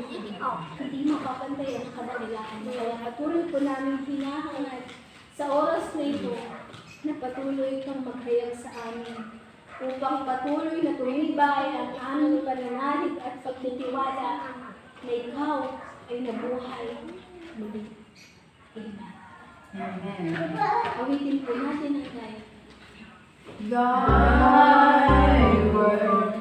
hindi mapapantay ang kadalilaan. Kaya patuloy po namin hinahangad sa oras na ito na patuloy kang maghayag sa amin upang patuloy na tumibay ang aming pananalig at pagtitiwala na ikaw ay nabuhay muli. Amen. Awitin po natin ang tayo. Thy word.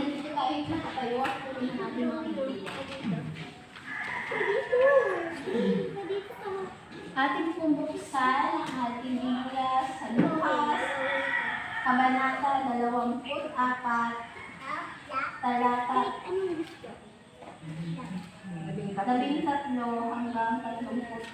Manatili tayo nakatayo at tuloy natin ang Ating pong buksan ang ating Biblia sa Lucas, Kabanata 24, talata labing tatlo hanggang tatlongput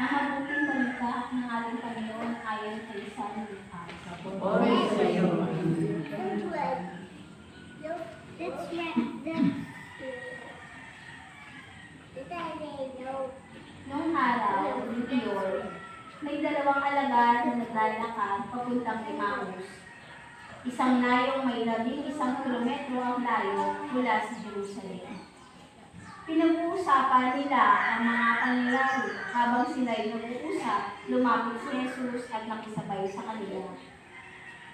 Ang mabuting balita ng ating Panginoon ayon kay San Oy, sa'yo. Noong araw, Gideon, may dalawang alagad na naglalakad papuntang Emmaus. Isang nayong may labing isang kilometro ang layo mula sa Jerusalem. Pinag-uusapan nila ang mga pangyayari habang sila'y nag-uusap, lumapit si Jesus at nakisabay sa kanila.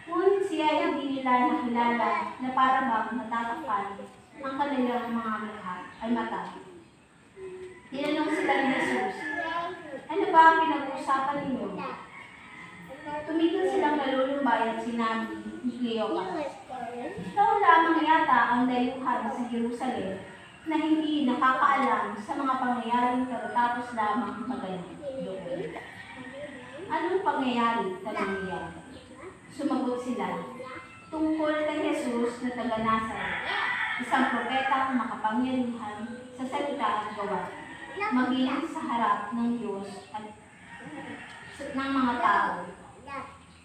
Ngunit siya ay hindi nila nakilala na para bang natatakpan ang kanilang mga mukha ay mata. Tinanong sila ni Jesus, ano ba ang pinag-uusapan ninyo? Tumigil silang nalulumbay at sinabi ni Cleopas, ikaw lamang yata ang dayuhan sa Jerusalem na hindi nakakaalam sa mga pangyayaring katatapos lamang magaling. Anong pangyayari? Tanong niya. Sumagot sila, tungkol kay Jesus na taga Nazaret, isang propetang makapangyarihan sa salita at gawa, maging sa harap ng Diyos at ng mga tao.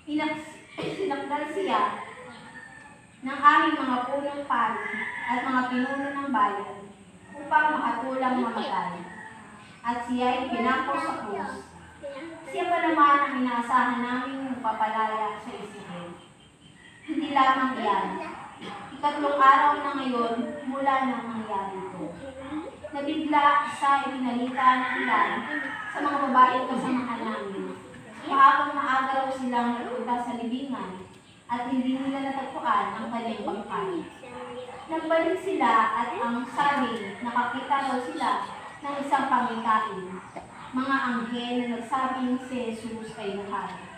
Inak- Sinakdal siya ng aming mga punong pari at mga pinuno ng bayan upang makatulang mamatay. At siya ay pinako sa krus. Siya pa naman ang inaasahan namin papalaya sa Israel. Hindi lamang iyan. Ikatlong araw na ngayon mula nang nangyari ito. Nabigla sa ipinalita ng ilan sa mga babaeng kasamahan namin. Kahapon maaga raw silang nagpunta sa libingan at hindi nila natagpuan ang kanyang bangkay. Nagbalik sila at ang sabi, nakakita raw sila ng isang pangitain, mga anghel na nagsabing si Jesus ay buhay.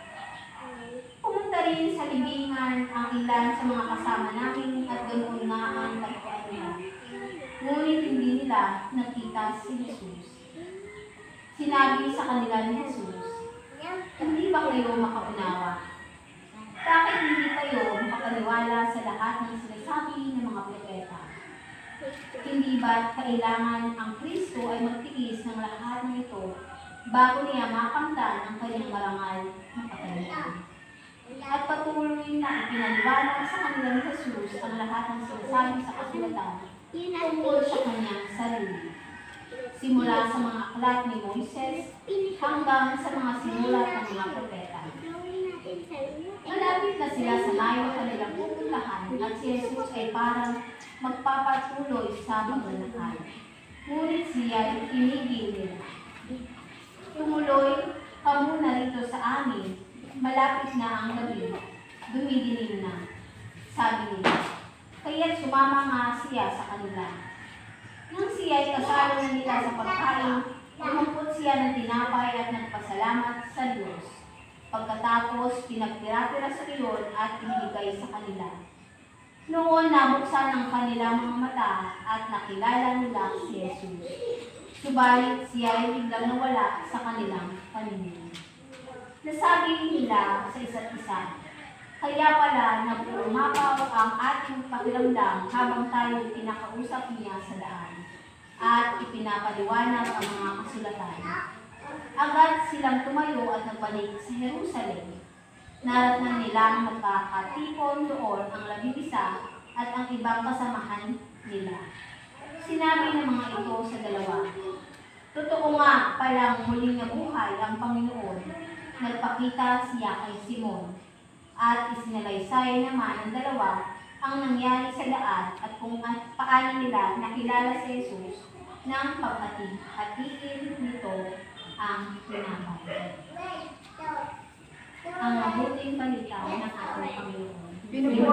Rin sa libingan ang ilan sa mga kasama namin at ganoon nga ang nagkuhan nila. Ngunit hindi nila nakita si Jesus. Sinabi sa kanila ni Jesus, Hindi ba kayo makaunawa? Bakit hindi kayo makapaniwala sa lahat ng sinasabi ng mga propeta? Hindi ba kailangan ang Kristo ay magtiis ng lahat ng ito bago niya makamtan ang kanyang marangal na katangian? At patuloy na ipinaliwanag sa kanila ni Jesus ang lahat ng sinasabi sa kasulatan tungkol sa kanyang sarili. Simula sa mga aklat ni Moises hanggang sa mga sinulat ng mga propeta. Malapit na sila sa layo kanilang pupuntahan at si Jesus ay parang magpapatuloy sa paglalakad. Ngunit siya ay tinigil nila. Tumuloy ka muna rito sa amin. Malapit na ang gabi. Dumidilim na. Sabi nila. Kaya sumama nga siya sa kanila. Nang siya ay kasalo na nila sa pagkain, Umumpot siya ng tinapay at nagpasalamat sa Diyos. Pagkatapos, pinagtira-tira sa iyon at inibigay sa kanila. Noon, nabuksan ang kanilang mga mata at nakilala nila si Jesus. Subalit, siya ay biglang nawala sa kanilang paningin. Nasabi nila sa isa't isa, kaya pala napumapaw ang ating pakiramdam habang tayo pinakausap niya sa daan at ipinapaliwanag ang mga kasulatan. Agad silang tumayo at nagbalik sa Jerusalem. Naratnan nilang magkakatipon doon ang labing-isa at ang ibang kasamahan nila. Sinabi ng mga ito sa dalawa, Totoo nga palang muling nabuhay ang Panginoon. Nagpakita siya kay Simon at isinalaysay naman ng dalawa ang nangyari sa daan at kung at paano nila nakilala si Jesus ng paghati-hatiin nito ang tinapay. Ang mabuting balita ng ating Panginoon. Pinupuri